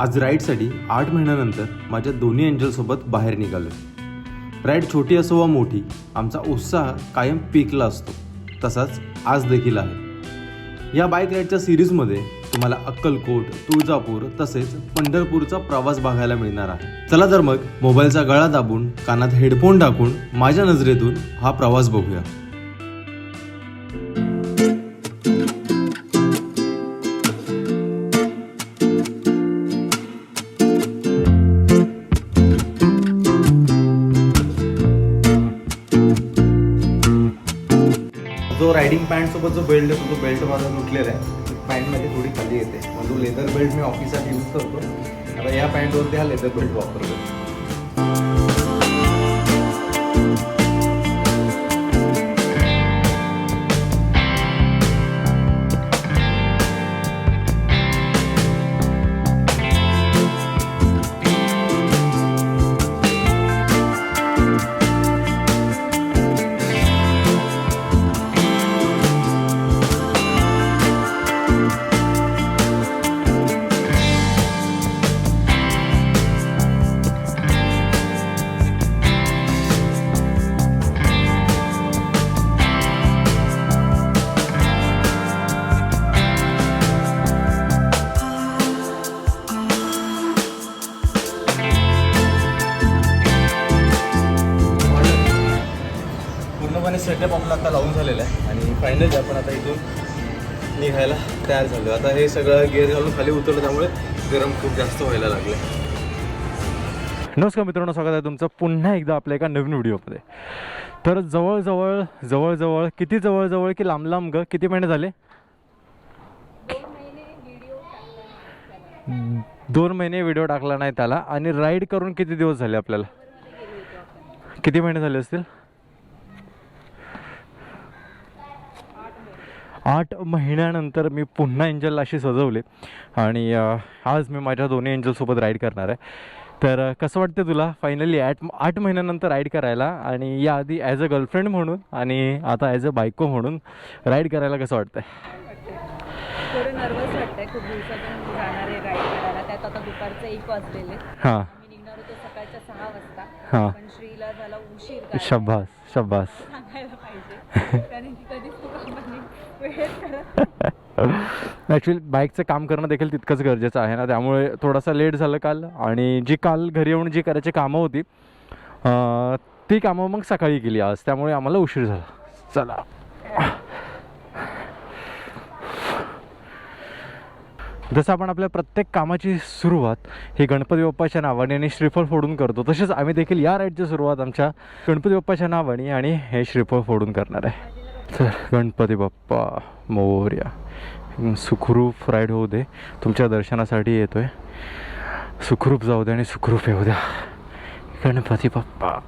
आज राईडसाठी आठ महिन्यानंतर माझ्या दोन्ही एंजलसोबत बाहेर निघालो राईड छोटी असो वा मोठी आमचा उत्साह कायम पीकला असतो. तसाच आज देखील आहे. या बाईक राईडच्या सिरीजमध्ये तुम्हाला अक्कलकोट तुळजापूर तसेच पंढरपूरचा प्रवास बघायला मिळणार आहे. चला तर मग मोबाईलचा गळा दाबून कानात हेडफोन टाकून माझ्या नजरेतून हा प्रवास बघूया. रायडिंग सोबत जो बेल्ट असतो तो बेल्ट माझा तुटलेला आहे. पॅन्टमध्ये थोडी खाली येते. मग तो लेदर बेल्ट मी ऑफिसात यूज करतो. आता या पॅन्टवरती हा लेदर बेल्ट वापरतो. फायनली आपण आता इथून निघायला तयार झालो. आता हे सगळं गिअर घालून खाली उतरलं त्यामुळे गरम खूप जास्त व्हायला लागलं नमस्कार मित्रांनो स्वागत आहे तुमचं पुन्हा एकदा आपल्या एका नवीन व्हिडिओमध्ये. तर जवळजवळ जवळजवळ किती जवळजवळ की लांब लांब ग? किती महिने झाले? दोन महिने व्हिडिओ टाकला. नाही त्याला. आणि राईड करून किती दिवस झाले आपल्याला? किती महिने झाले असतील? आठ महिन्यानंतर मी पुन्हा एंजल अशी सजवले. आणि आज मी माझ्या दोन्ही एंजलसोबत राईड करणार आहे. तर कसं वाटतं तुला? फायनली आठ आठ महिन्यानंतर राईड करायला आणि याआधी ॲज अ गर्लफ्रेंड म्हणून आणि आता ॲज अ बायको म्हणून राईड करायला कसं वाजलेले हां. हां. शब्बास शब्बास सांगायला पाहिजे कारण ती कधीच तू कामाने वेळेत करत ॲक्च्युली बाईकचं काम करणं देखील तितकंच गरजेचं आहे ना. त्यामुळे थोडासा लेट झालं काल आणि जी काल घरी येऊन जी करायची कामं होती ती कामं मग सकाळी केली आज. त्यामुळे आम्हाला उशीर झाला. चला. जसं आपण आपल्या प्रत्येक कामाची सुरुवात ही गणपती बाप्पाच्या नावाने आणि श्रीफळ फोडून करतो तसेच आम्ही देखील या राईडची सुरुवात आमच्या गणपती बाप्पाच्या नावाने आणि हे श्रीफळ फोडून करणार आहे. तर गणपती बाप्पा मोर्या. सुखरूप राईड होऊ दे. तुमच्या दर्शनासाठी येतो आहे सुखरूप जाऊ दे आणि सुखरूप येऊ द्या. गणपती बाप्पा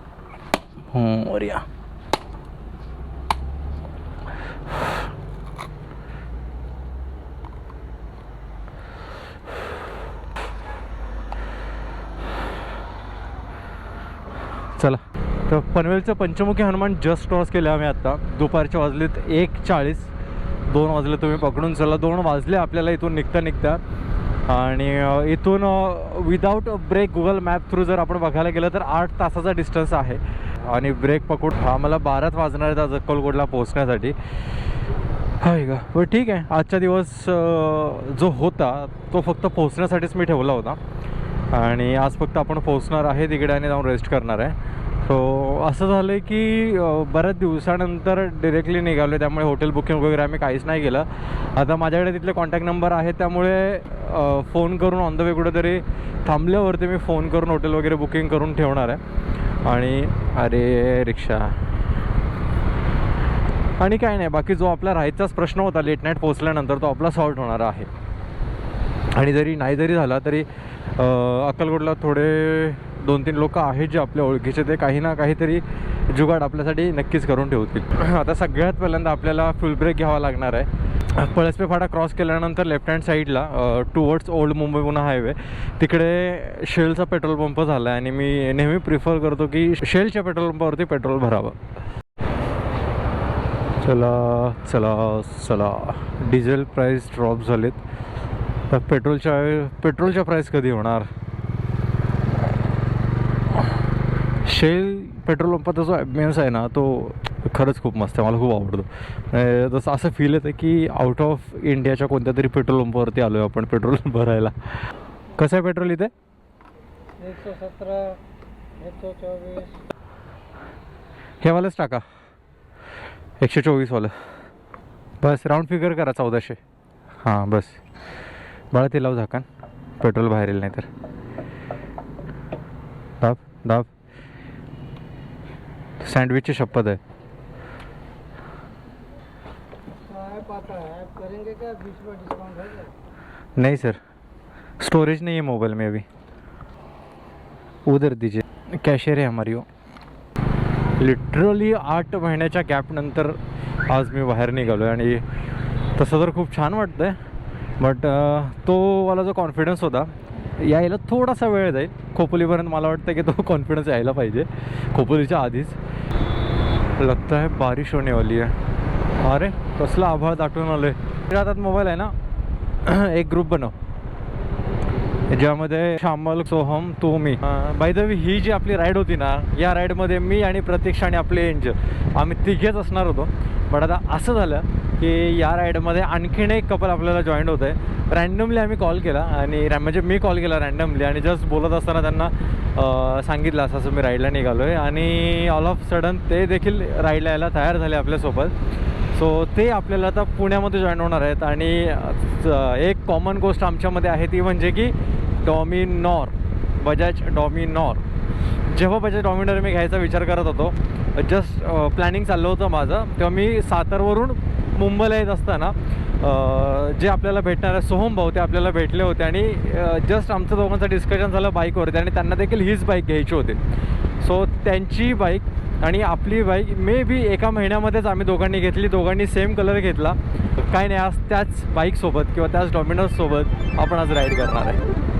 मोर्या. चला. तर पनवेलचं पंचमुखी हनुमान जस्ट क्रॉस केलं आम्ही आत्ता दुपारच्या वाजलेत एक चाळीस. दोन वाजले तुम्ही पकडून चला. दोन वाजले आपल्याला इथून निघता निघता. आणि इथून without break Google map through जर आपण बघायला गेलं तर आठ तासाचा डिस्टन्स आहे. आणि ब्रेक पकडून आम्हाला बाराच वाजणार आहेत आज अक्कलकोटला पोहोचण्यासाठी. होय का बरं ठीक आहे. आजचा दिवस जो होता तो फक्त पोहोचण्यासाठीच मी ठेवला होता. आणि आज फक्त आपण पोहोचणार आहे तिकडे आणि जाऊन रेस्ट करणार आहे. सो असं झालं आहे की बऱ्याच दिवसानंतर डिरेक्टली निघालो त्यामुळे हॉटेल बुकिंग वगैरे आम्ही काहीच नाही केलं. आता माझ्याकडे तिथले कॉन्टॅक्ट नंबर आहे त्यामुळे फोन करून ऑन द वे कुठेतरी थांबल्यावरती मी फोन करून हॉटेल वगैरे बुकिंग करून ठेवणार आहे. आणि अरे रिक्षा. आणि काय नाही. बाकी जो आपला राहायचाच प्रश्न होता लेट नाईट पोचल्यानंतर तो आपला सॉल्ट होणार आहे. आणि जरी नाही जरी झाला तरी अक्कलकोटला थोडे दोन तीन लोक आहेत जे आपल्या ओळखीचे ते काही ना काहीतरी जुगाड आपल्यासाठी नक्कीच करून ठेवतील. आता सगळ्यात पहिल्यांदा आपल्याला फुल ब्रेक घ्यावा लागणार आहे. पळसपे फाटा क्रॉस केल्यानंतर लेफ्ट हँड साईडला टुवर्ड्स ओल्ड मुंबई पुन्हा हायवे तिकडे शेलचा पेट्रोल पंप झाला आहे आणि मी नेहमी प्रिफर करतो की शेलच्या पेट्रोल पंपावरती पेट्रोल भरावं. चला चला चला. डिझेल प्राईस ड्रॉप झालेत. तर पेट्रोलच्या पेट्रोलच्या प्राईस कधी होणार? शेल पेट्रोल पंपाचा जो ॲम्बियन्स आहे ना तो खरंच खूप मस्त आहे मला खूप आवडतो. जसं असं फील येतं की आउट ऑफ इंडियाच्या कोणत्या तरी पेट्रोल पंपावरती आलो आहे आपण पेट्रोल भरायला. कसं आहे पेट्रोल इथे? एक सौ सत्रह एक सौ चौबीस हे वालंच टाका. एकशे चोवीसवालं बस राऊंड फिगर करा चौदाशे. हां बस. बाळा ते लाव झाकण. पेट्रोल बाहेर येईल नाही तर दाब दाब. सँडविचची शपथ आहे है है नहीं सर स्टोरेज नहीं है मोबाइल में अभी। उधर दीजिए। कॅशियर आहे हमारी वो। लिटरली आठ महिन्याच्या गॅपनंतर आज मी बाहेर निघालो आहे आणि तसं तर खूप छान वाटतं आहे बट तो वाला जो कॉन्फिडन्स होता यायला थोडासा वेळ जाईल. खोपोलीपर्यंत मला वाटतं की तो कॉन्फिडन्स यायला पाहिजे. खोपोलीच्या आधीच. लगता है बारिश होने वाली है. अरे कसला आभाळ दाटून आलं आहे हातात मोबाईल आहे ना? एक ग्रुप बनव. ज्यामध्ये श्यामल सोहम तू मी. बाय द ही जी आपली राईड होती ना या राईडमध्ये मी आणि प्रतीक्षा आणि आपले एंज आम्ही तिघेच असणार होतो. बट आता असं झालं की या राईडमध्ये आणखीन एक कपल आपल्याला जॉईंट होत आहे रॅन्डमली आम्ही कॉल केला आणि म्हणजे मी कॉल केला रॅन्डमली आणि जस्ट बोलत असताना त्यांना सांगितलं असं असं मी राईडला निघालो आहे आणि ऑल ऑफ सडन ते देखील राईडला यायला तयार झाले आपल्यासोबत. सो ते आपल्याला आता पुण्यामध्ये जॉईन होणार आहेत. आणि एक कॉमन गोष्ट आमच्यामध्ये आहे ती म्हणजे की डॉमिनॉर बजाज डॉमिनॉर. जेव्हा बजाज डॉमिनॉर मी घ्यायचा विचार करत होतो जस्ट प्लॅनिंग चाललं होतं माझं तेव्हा मी सातारवरून मुंबईला येत असताना जे आपल्याला भेटणार आहे सोहम भाऊ ते आपल्याला भेटले होते आणि जस्ट आमचं दोघांचं डिस्कशन झालं बाईकवरती आणि त्यांना देखील हीच बाईक घ्यायची होती. सो त्यांची बाईक आणि आपली बाईक मे बी एका महिन्यामध्येच आम्ही दोघांनी घेतली दोघांनी सेम कलर घेतला. काय नाही आज त्याच बाईकसोबत किंवा त्याच डॉमिनोजसोबत आपण आज राईड करणार आहे.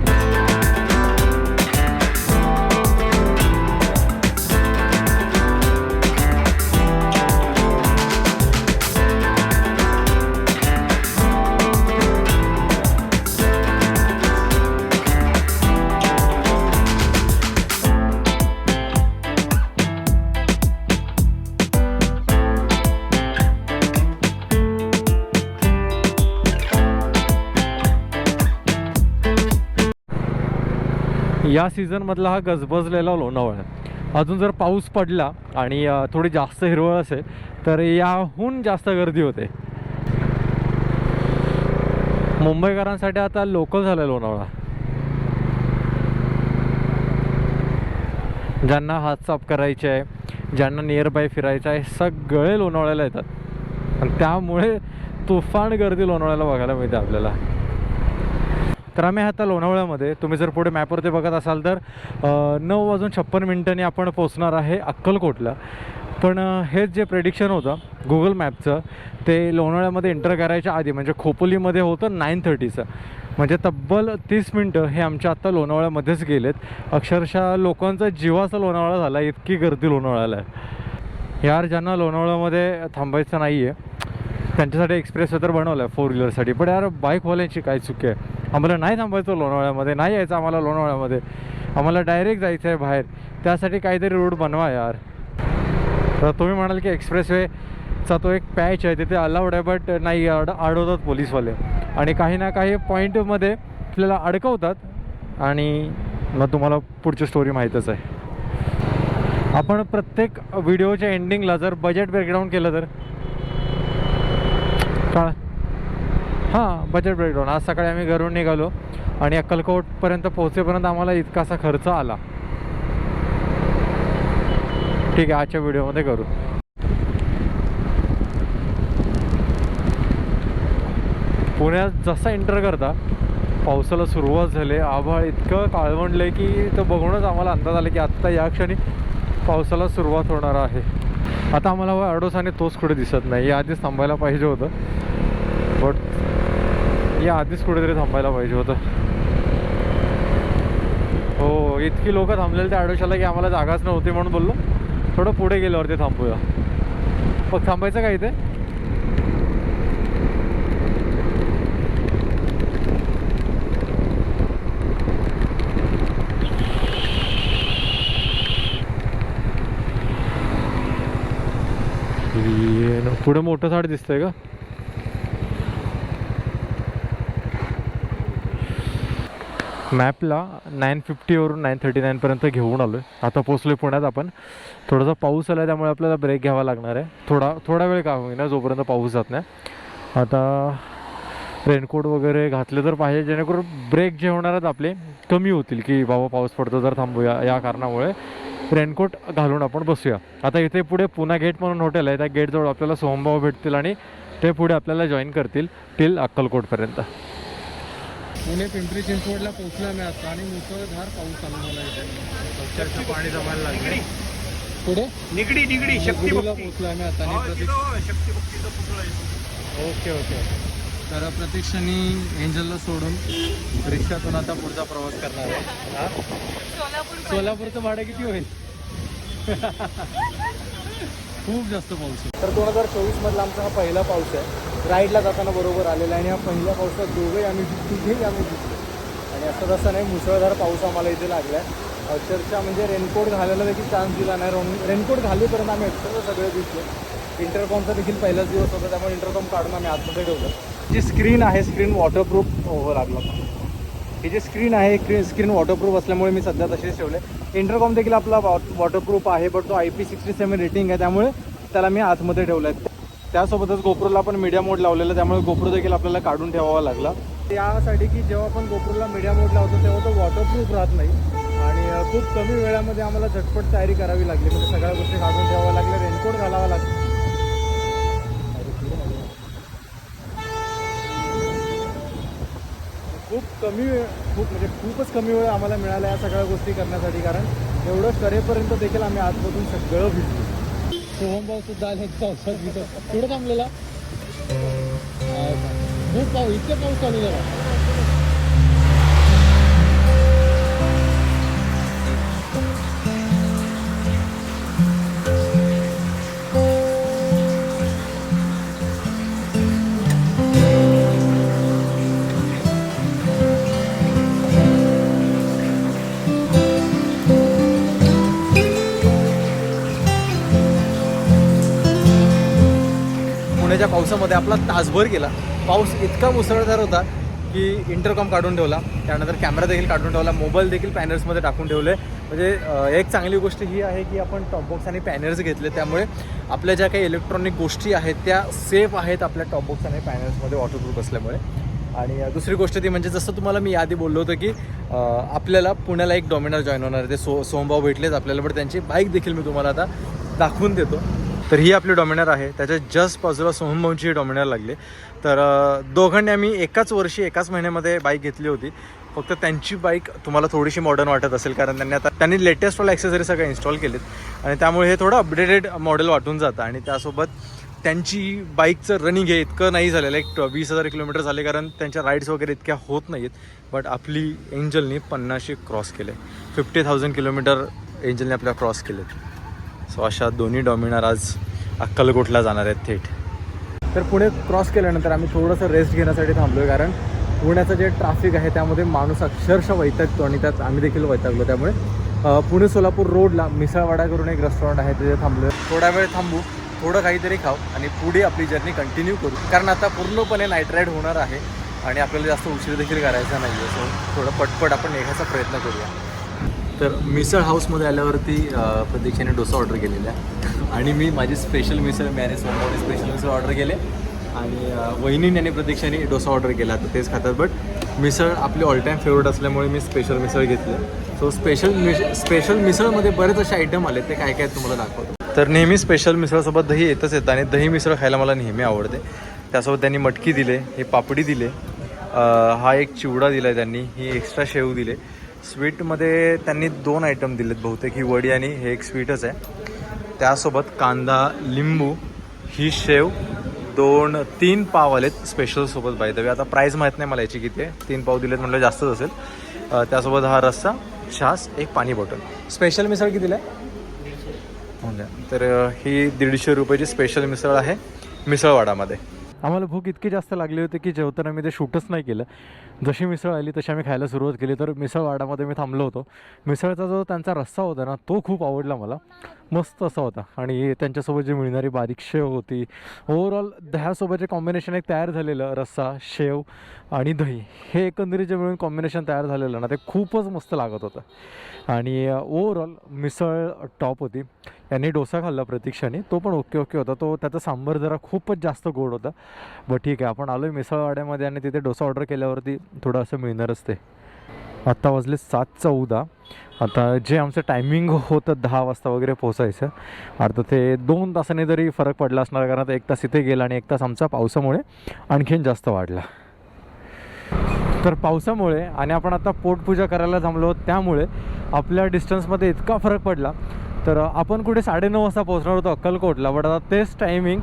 या सीझनमधला हा गजबजलेला लोणावळा आहे. अजून जर पाऊस पडला आणि थोडी जास्त हिरवळ असेल तर याहून जास्त गर्दी होते. मुंबईकरांसाठी आता लोकल झालं लोणावळा. ज्यांना हात साफ करायचे आहे ज्यांना नियर बाय फिरायचं आहे सगळे लोणावळ्याला येतात. आणि त्यामुळे तुफान गर्दी लोणावळ्याला बघायला मिळते आपल्याला. तर आम्ही आता लोणावळ्यामध्ये तुम्ही जर पुढे मॅपवरती बघत असाल तर नऊ वाजून छप्पन मिनिटांनी आपण पोचणार आहे अक्कलकोटला. पण हेच जे प्रेडिक्शन होतं गुगल मॅपचं ते लोणावळ्यामध्ये एंटर करायच्या आधी म्हणजे खोपोलीमध्ये होतं नाईन थर्टीचं म्हणजे तब्बल तीस मिनटं हे आमच्या आत्ता लोणावळ्यामध्येच गेलेत. अक्षरशः लोकांचा जीवाचा लोणावळा झाला इतकी गर्दी लोणावळ्याला आहे. यार ज्यांना लोणावळ्यामध्ये थांबायचं नाही आहे त्यांच्यासाठी एक्सप्रेस तर बनवलं आहे फोर व्हीलरसाठी पण यार बाईकवाल्यांची काय चुकी आहे? आम्हाला नाही थांबायचं लोणावळ्यामध्ये नाही यायचं आम्हाला लोणावळ्यामध्ये. आम्हाला डायरेक्ट जायचं आहे बाहेर. त्यासाठी काहीतरी रूट बनवा यार. तर तुम्ही म्हणाल की एक्सप्रेसवेचा तो एक पॅच आहे तिथे अलाउड आहे बट नाही अड अडवतात पोलीसवाले. आणि काही ना काही पॉईंटमध्ये आपल्याला अडकवतात. आणि मग तुम्हाला पुढची स्टोरी माहीतच आहे. आपण प्रत्येक व्हिडिओच्या एंडिंगला जर बजेट ब्रेकडाऊन केलं तर? का हां बजेट ब्रेकडाऊन आज सकाळी आम्ही घरून निघालो आणि अक्कलकोटपर्यंत पोहोचेपर्यंत आम्हाला इतकासा खर्च आला. ठीक आहे आजच्या व्हिडिओमध्ये करू. पुण्यात जसा एंटर करता पावसाला सुरुवात झाली. आभाळ इतकं काळवंडलं की तर बघूनच आम्हाला अंदाज आला की आत्ता या क्षणी पावसाला सुरुवात होणार आहे. आता आम्हाला अडोसाने तोच कुठे दिसत नाही. या आधीच थांबायला पाहिजे होतं. बट या आधीच कुठेतरी थांबायला पाहिजे होतं. हो इतकी लोक थांबलेली त्या आडोशाला की आम्हाला जागाच नव्हती म्हणून बोललो. थोडं पुढे गेल्यावर ते थांबूया. मग थांबायचं काय इथे? पुढे मोठं झाड दिसतंय का मॅपला नाईन फिफ्टीवरून नाईन थर्टी नाईनपर्यंत घेऊन आलो आहे आता पोचलो आहे पुण्यात आपण. थोडासा पाऊस आला आहे त्यामुळे आपल्याला ब्रेक घ्यावा लागणार आहे. थोडा थोडा वेळ का होईना जोपर्यंत पाऊस जात नाही. आता रेनकोट वगैरे घातले तर पाहिजे जेणेकरून ब्रेक जे होणार आहेत आपले कमी होतील की बाबा पाऊस पडतो तर थांबूया या कारणामुळे. रेनकोट घालून आपण बसूया. आता इथे पुढे पुन्हा गेट म्हणून हॉटेल आहे. त्या गेटजवळ आपल्याला सोमभाव भेटतील आणि ते पुढे आपल्याला जॉईन करतील टिल अक्कलकोटपर्यंत. पुणे पिंपरी चिंचवडला पोहोचला मी आता आणि मुसळधार पाऊस चालू झाला इथे पाणी जमायला लागले. पुढे? निगडी निगडी शक्ती गुरुला पोहोचलो आम्ही आता पुतळा आहे. Okay okay. तर प्रतीक्षाने एंजलला सोडून रिक्षातून आता पुढचा प्रवास करणार आहे. हा? सोलापूरचं भाडं किती होईल? खूप जास्त पाऊस आहे. तर दोन हजार चोवीसमधला आमचा हा पहिला पाऊस आहे. राईडला जाताना बरोबर आलेला आहे आणि हा पहिल्या पावसात दोघंही आम्ही तिघेही आम्ही भिजलो आणि असं तसं नाही मुसळधार पाऊस आम्हाला इथे लागला आहे अक्षरशः म्हणजे रेनकोट घालायला देखील चान्स दिला नाही. रोन रेनकोट घालेपर्यंत आम्ही अक्षरशः सगळे भिजलो इंटरकॉमचा देखील पहिलाच दिवस होता त्यामुळे इंटरकॉम काढून आम्ही आतमध्ये ठेवलं. जी स्क्रीन आहे स्क्रीन वॉटरप्रूफ हो लागला. हे जे स्क्रीन आहे स्क्रीन वॉटरप्रूफ असल्यामुळे मी सध्या तसेच ठेवले इंटरकॉम देखील आपला वॉटरप्रूफ आहे बट तो I P sixty seven rating आहे. त्यामुळे त्याला मी आतमध्ये ठेवलं आहे त्यासोबतच गोप्रोला पण मीडिया मोड लावलेला त्यामुळे गोप्रो देखील आपल्याला काढून ठेवावा लागला. यासाठी की जेव्हा आपण गोप्रोला मीडिया मोड लावतो तेव्हा तो वॉटरप्रूफ राहत नाही. आणि खूप कमी वेळामध्ये आम्हाला झटपट तयारी करावी लागली. म्हणजे सगळ्या गोष्टी काढून ठेवाव्या लागल्या रेनकोट घालावा लागला. खूप कमी वेळ खूप म्हणजे खूपच कमी वेळ आम्हाला मिळाला या सगळ्या गोष्टी करण्यासाठी. कारण एवढं करेपर्यंत देखील आम्ही आजमधून सगळं भिजलो. सोहमभाऊ सुद्धा आले पावसात भिजत. कुठं थांबलेला? खूप पाऊस इतके पाऊस चालू झाला. पुण्याच्या पावसामध्ये आपला तासभर गेला. पाऊस इतका मुसळधार होता की इंटरकॉम काढून ठेवला. त्यानंतर कॅमेरा देखील काढून ठेवला. मोबाईल देखील पॅनर्समध्ये टाकून ठेवले. म्हणजे एक चांगली गोष्ट ही आहे की आपण टॉपबॉक्स आणि पॅनर्स घेतले. त्यामुळे आपल्या ज्या काही इलेक्ट्रॉनिक गोष्टी आहेत त्या सेफ आहेत आपल्या टॉपबॉक्स आणि पॅनर्समध्ये वॉटरप्रूफ असल्यामुळे. आणि दुसरी गोष्ट ती म्हणजे जसं तुम्हाला मी आधी बोललो होतं की आपल्याला पुण्याला एक डॉमिनर जॉईन होणार आहे. ते सो सोमभाव भेटलेच आपल्याला पण त्यांची बाईक देखील मी तुम्हाला आता दाखवून देतो. तर ही आपली डॉमिनर आहे. त्याच्या जस्ट बाजूला सोहमभाऊंची ही डॉमिनर लागली. तर दोघांनी आम्ही एकाच वर्षी एकाच महिन्यामध्ये बाईक घेतली होती. फक्त त्यांची बाईक तुम्हाला थोडीशी मॉडर्न वाटत असेल कारण त्यांनी आता त्यांनी लेटेस्टवाला ॲक्सेसरी सगळं इन्स्टॉल केलेत. आणि त्यामुळे हे थोडं अपडेटेड मॉडेल वाटून जातं. आणि त्यासोबत त्यांची बाईकचं रनिंग हे इतकं नाही झालेलं एक वीस हजार किलोमीटर झाले कारण त्यांच्या राईड्स वगैरे इतक्या होत नाही आहेत बट आपली एंजलनी पन्नासशे क्रॉस केले. फिफ्टी थाउजंड किलोमीटर एंजलने आपल्या क्रॉस केले सो अशा दोन्ही डॉमिनार आज अक्कलकोटला जाणार आहेत थेट. तर पुणे क्रॉस केल्यानंतर आम्ही थोडंसं रेस्ट घेण्यासाठी थांबलो आहे कारण पुण्याचं जे ट्रॅफिक आहे त्यामध्ये माणूस अक्षरशः वैतागतो आणि त्यात आम्ही देखील वैतागलो. त्यामुळे पुणे सोलापूर रोडला मिसळवाडा करून एक रेस्टॉरंट आहे तिथे थांबलो थोडा वेळ थांबू थोडं काहीतरी खाऊ आणि पुढे आपली जर्नी कंटिन्यू करू. कारण आता पूर्णपणे नाईट राईड होणार आहे आणि आपल्याला जास्त उशीर देखील करायचा नाही आहे सो थोडं पटपट आपण निघायचा प्रयत्न करूया. तर मिसळ हाऊसमध्ये आल्यावरती प्रतीक्षाने डोसा ऑर्डर केलेला. आहे आणि मी माझी स्पेशल मिसळ मी आणि सोमवारी स्पेशल मिसळ ऑर्डर केले. आणि वहिनी वहिनीने आणि प्रतीक्षाने डोसा ऑर्डर केला तर तेच खातात. बट मिसळ आपली ऑल टाईम फेवरेट असल्यामुळे मी स्पेशल मिसळ घेतली. सो स्पेशल मिस स्पेशल मिसळमध्ये बरेच असे आयटम आले ते काय काय आहेत तुम्हाला दाखवतो. तर नेहमी स्पेशल मिसळसोबत दही येतच येतं आणि दही मिसळ खायला मला नेहमी आवडते. त्यासोबत त्यांनी मटकी दिले हे पापडी दिले. हा एक चिवडा दिला आहे त्यांनी ही एक्स्ट्रा शेव दिले. स्वीटमध्ये त्यांनी दोन आयटम दिलेत बहुतेक. ही वडी आणि हे एक स्वीटच आहे. त्यासोबत कांदा लिंबू ही शेव दोन तीन पाव आलेत स्पेशल सोबत बाय वे आता प्राईस माहीत नाही मला याची किती आहे. तीन पाव दिलेत म्हटलं जास्तच असेल. त्यासोबत हा रस्सा छास एक पाणी बॉटल. स्पेशल मिसळ कितीला आहे? तर ही दीडशे रुपयाची स्पेशल मिसळ आहे मिसळवाडामध्ये. आम्हाला भूक इतकी जास्त लागली होती की जेवताना मी ते शूटच नाही केलं. जशी मिसळ आली तशी आम्ही खायला सुरुवात केली. तर मिसळवाडामध्ये मी थांबलो होतो. मिसळचा जो त्यांचा रस्सा होता ना तो खूप आवडला मला. मस्त असा होता. आणि त्यांच्यासोबत जी मिळणारी बारीक शेव होती. ओव्हरऑल दह्यासोबत जे कॉम्बिनेशन एक तयार झालेलं रस्सा शेव आणि दही हे एकंदरीत जे मिळून कॉम्बिनेशन तयार झालेलं ना ते खूपच मस्त लागत होतं. आणि ओव्हरऑल मिसळ टॉप होती. यांनी डोसा खाल्ला प्रतीक्षाने. तो पण ओके ओके होता. तो त्याचा सांबर जरा खूपच जास्त गोड होता. बट ठीक आहे. आपण आलो आहे मिसळवाड्यामध्ये आणि तिथे डोसा ऑर्डर केल्यावरती थोडं असं मिळणारच ते. आत्ता वाजले सात चौदा. आता जे आमचं टायमिंग होतं दहा वाजता वगैरे पोचायचं आता ते दोन तासाने जरी फरक पडला असणार कारण आता एक तास इथे गेला आणि एक तास आमचा पावसामुळे आणखीन जास्त वाढला. तर पावसामुळे आणि आपण आता पोटपूजा करायला थांबलो त्यामुळे आपल्या डिस्टन्समध्ये इतका फरक पडला. तर आपण कुठे साडेनऊ वाजता पोहोचणार होतो अक्कलकोटला बट आता तेच टायमिंग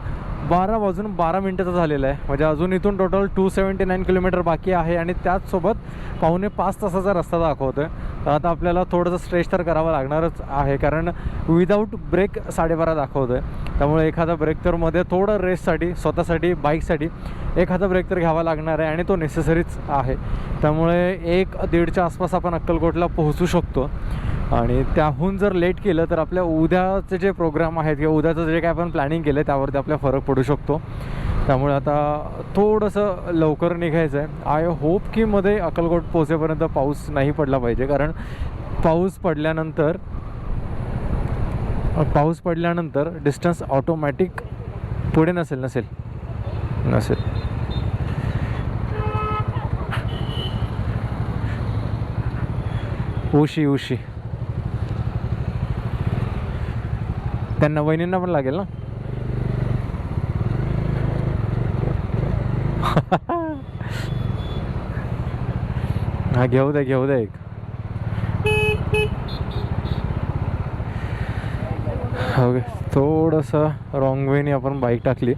बारा वाजून बारा मिनटाचा झालेलं आहे. म्हणजे अजून इथून total two seventy nine kilometre बाकी आहे आणि त्याचसोबत पावणे पाच तासाचा रस्ता दाखवतो आहे तर आता आपल्याला थोडंसं स्ट्रेच तर करावं लागणारच आहे कारण विदाऊट ब्रेक साडेबारा दाखवतो आहे त्यामुळे एखादा ब्रेक तर मध्ये थोडं रेससाठी स्वतःसाठी बाईकसाठी एखादा ब्रेक तर घ्यावा लागणार आहे आणि तो नेसेसरीच आहे. त्यामुळे एक दीडच्या आसपास आपण अक्कलकोटला पोहोचू शकतो. आणि त्याहून जर लेट केलं तर आपल्या उद्याचे जे प्रोग्राम आहेत किंवा उद्याचं जे काय आपण प्लॅनिंग केलं त्यावरती आपल्या फरक पडू शकतो. त्यामुळे आता थोडंसं लवकर निघायचं आहे आय होप की मध्ये अक्कलकोट पोहोचेपर्यंत पाऊस नाही पडला पाहिजे. कारण पाऊस पडल्यानंतर पाऊस पडल्यानंतर डिस्टन्स ऑटोमॅटिक पुढे नसेल नसेल. नसेल. उशी उशी. त्यांना वहिनींना पण लागेल ना? हा घेऊ द्या घेऊ द्या एक. ओके थोडंसं रॉंग वेने आपण बाईक टाकली.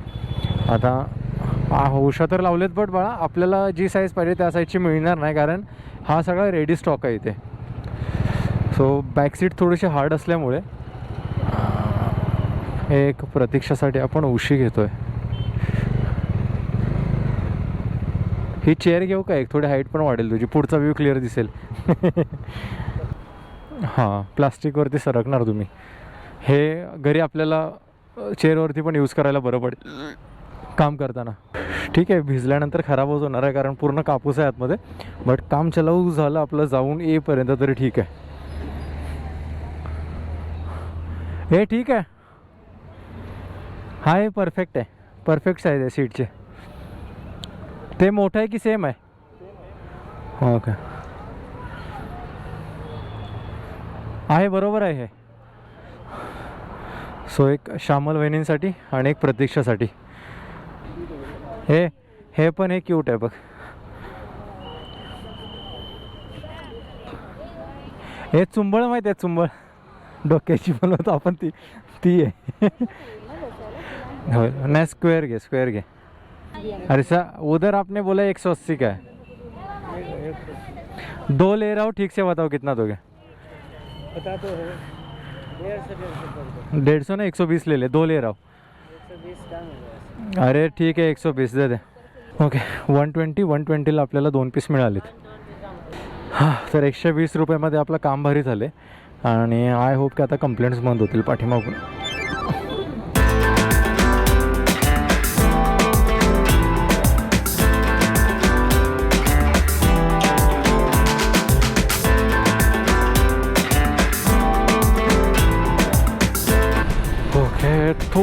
आता हा तर लावलेत बट बाळा आपल्याला जी साईज पाहिजे त्या साईजची मिळणार नाही कारण हा सगळा रेडी स्टॉक आहे इथे. सो बॅक सीट थोडीशी हार्ड असल्यामुळे एक प्रतीक्षासाठी आपण उशी घेतोय. ही चेअर घेऊ का? एक थोडी हाईट पण वाढेल तुझी. पुढचा व्ह्यू क्लिअर दिसेल. हां प्लास्टिकवरती सरकणार तुम्ही. हे घरी आपल्याला चेअरवरती पण यूज करायला बरं पडेल. काम करताना. ठीक आहे भिजल्यानंतर खराबच होणार आहे कारण पूर्ण कापूस आहे आतमध्ये. बट काम चलाऊ झालं आपलं जाऊन येईपर्यंत तरी ठीक आहे. हे ठीक आहे. हा हे परफेक्ट आहे. परफेक्ट साईज आहे सीटचे ते मोठं आहे की सेम आहे? ओके आहे बरोबर आहे हे. सो एक श्यामल वहिनींसाठी आणि एक प्रतीक्षासाठी. हे हे पण हे क्यूट आहे बघ. हे चुंबळ माहीत आहे चुंबळ. डोक्याची बनवतो आपण ती ती आहे. हो नाही स्क्वेअर घे स्क्वेअर घे. अरे सा उधर आपने बोला एक सौ अस्सी का है। दो ले रहा हूँ ठीक से बताओ कितना दोगे? बता तो डेढ़ सौ सौ सौ ना एक सौ बीस ले ले दो ले रहा हूँ। एक सौ हो अरे ठीक आहे एकशे बीस दे दे। ओके वन ट्वेंटी वन ट्वेंटीला आपल्याला दोन पीस मिळालेत। हां तर एकशे वीस रुपयामध्ये आपलं काम भारी झाले. आणि आय होप की आता कंप्लेंट्स बंद होतील पाठीमागून.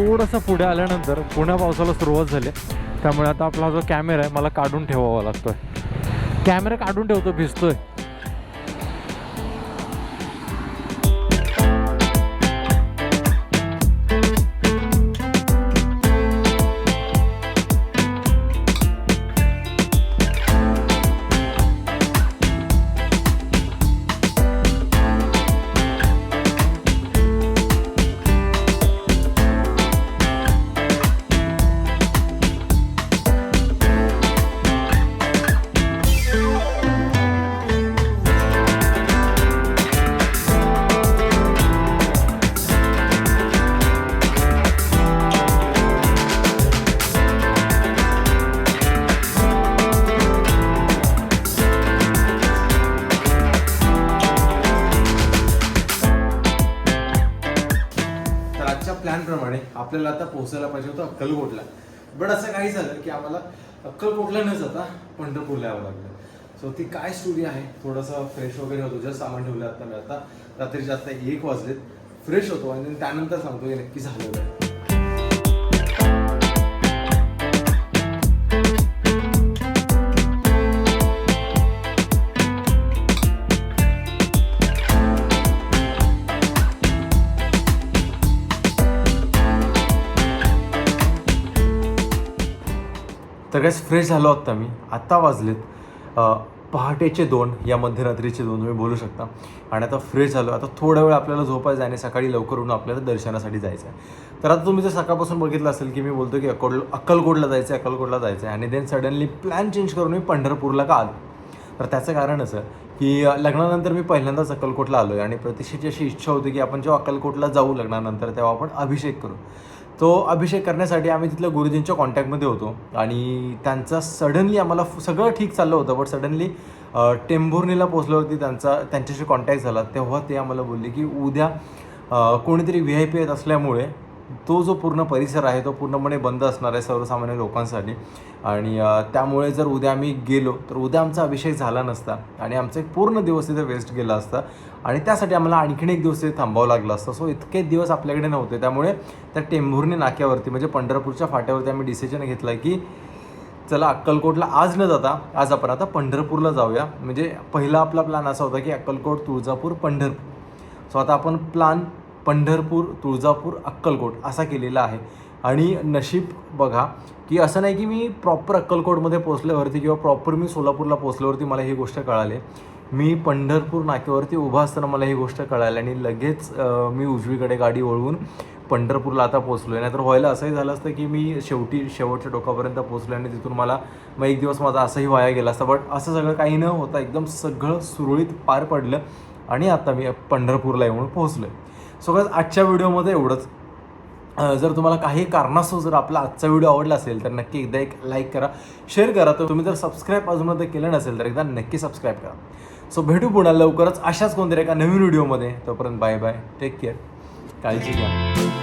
थोडंसं पुढे आल्यानंतर पुण्या पावसाला सुरुवात झाली. त्यामुळे आता आपला जो कॅमेरा आहे मला काढून ठेवावा लागतोय. कॅमेरा काढून ठेवतो भिजतोय. प्लॅनप्रमाणे आपल्याला आता पोहोचायला पाहिजे होतं अक्कलकोटला. बट असं काही झालं की आम्हाला अक्कलकोटला न जाता पंढरपूरला यावं लागलं. सो ती काय स्टोरी आहे? थोडंसं फ्रेश वगैरे होतो. जस्ट सामान ठेवलं आता मी आता. रात्रीच्या आता एक वाजलेत. फ्रेश होतो आणि त्यानंतर सांगतो की नक्की झालेलं आहे. तर काहीच फ्रेश झालो आत्ता मी. आत्ता वाजलेत. पहाटेचे दोन या मध्यरात्रीचे दोन तुम्ही बोलू शकता. आणि आता फ्रेश झालो. आता थोडा वेळ आपल्याला झोपायचं आहे आणि सकाळी लवकर उठून आपल्याला दर्शनासाठी जायचं आहे. तर आता तुम्ही जर सकाळपासून बघितलं असेल की मी बोलतो की अकोड अक्कलकोटला जायचं आहे अक्कलकोटला जायचं आहे आणि देन सडनली प्लॅन चेंज करून मी पंढरपूरला का आलो? तर त्याचं कारण असं की लग्नानंतर मी पहिल्यांदाच अक्कलकोटला आलो आहे आणि प्रतिष्ठेची अशी इच्छा होती की आपण जेव्हा अक्कलकोटला जाऊ लग्नानंतर तेव्हा आपण अभिषेक करू. तो अभिषेक करण्यासाठी आम्ही तिथल्या गुरुजींच्या कॉन्टॅक्टमध्ये होतो. आणि त्यांचा सडनली आम्हाला फ- सगळं ठीक चाललं होतं बट सडनली टेंभुर्णीला पोचल्यावरती त्यांचा त्यांच्याशी कॉन्टॅक्ट झाला. तेव्हा ते आम्हाला बोलले की उद्या कोणीतरी व्ही आय पी येत असल्यामुळे तो जो पूर्ण परिसर आहे तो पूर्णपणे बंद असणार आहे सर्वसामान्य लोकांसाठी. आणि त्यामुळे जर उद्या आम्ही गेलो तर उद्या आमचा अभिषेक झाला नसता आणि आमचा एक पूर्ण दिवस तिथे वेस्ट गेला असता आणि त्यासाठी आम्हाला आणखीन एक दिवस तिथे थांबावं लागलं असतं. सो इतके दिवस आपल्याकडे नव्हते. त्यामुळे त्या टेंभुर्णी नाक्यावरती म्हणजे पंढरपूरच्या फाट्यावरती आम्ही डिसिजन घेतलं की चला अक्कलकोटला आज न जाता आज आपण आता पंढरपूरला जाऊया. म्हणजे पहिला आपला प्लॅन असा होता की अक्कलकोट तुळजापूर पंढरपूर. सो आता आपण प्लान पंढरपूर तुळजापूर अक्कलकोट असा केलेला आहे. आणि नशीब बघा की असं नाही की मी प्रॉपर अक्कलकोटमध्ये पोचल्यावरती किंवा प्रॉपर मी सोलापूरला पोचल्यावरती मला ही गोष्ट कळाली. मी पंढरपूर नाक्यावरती उभा असताना मला ही गोष्ट कळाली आणि लगेच मी उजवीकडे गाडी वळवून पंढरपूरला आता पोचलो आहे नाहीतर व्हायला असंही झालं असतं की मी शेवटी शेवटच्या टोकापर्यंत पोचलो आणि तिथून मला मग एक दिवस माझा असंही वाया गेला असता. बट असं सगळं काही न होता एकदम सगळं सुरळीत पार पडलं आणि आता मी पंढरपूरला येऊन पोहोचलो आहे सो काय आजच्या व्हिडिओमध्ये एवढंच. जर तुम्हाला काही कारणास्तव जर आपला आजचा व्हिडिओ आवडला असेल तर नक्की एकदा एक लाईक करा. शेअर करा. तर तुम्ही जर सबस्क्राईब अजूनमध्ये केलं नसेल तर एकदा नक्की सबस्क्राईब करा. सो भेटू पुन्हा लवकरच अशाच कोणत्या एका नवीन व्हिडिओमध्ये. तोपर्यंत बाय बाय टेक केअर काळजी घ्या.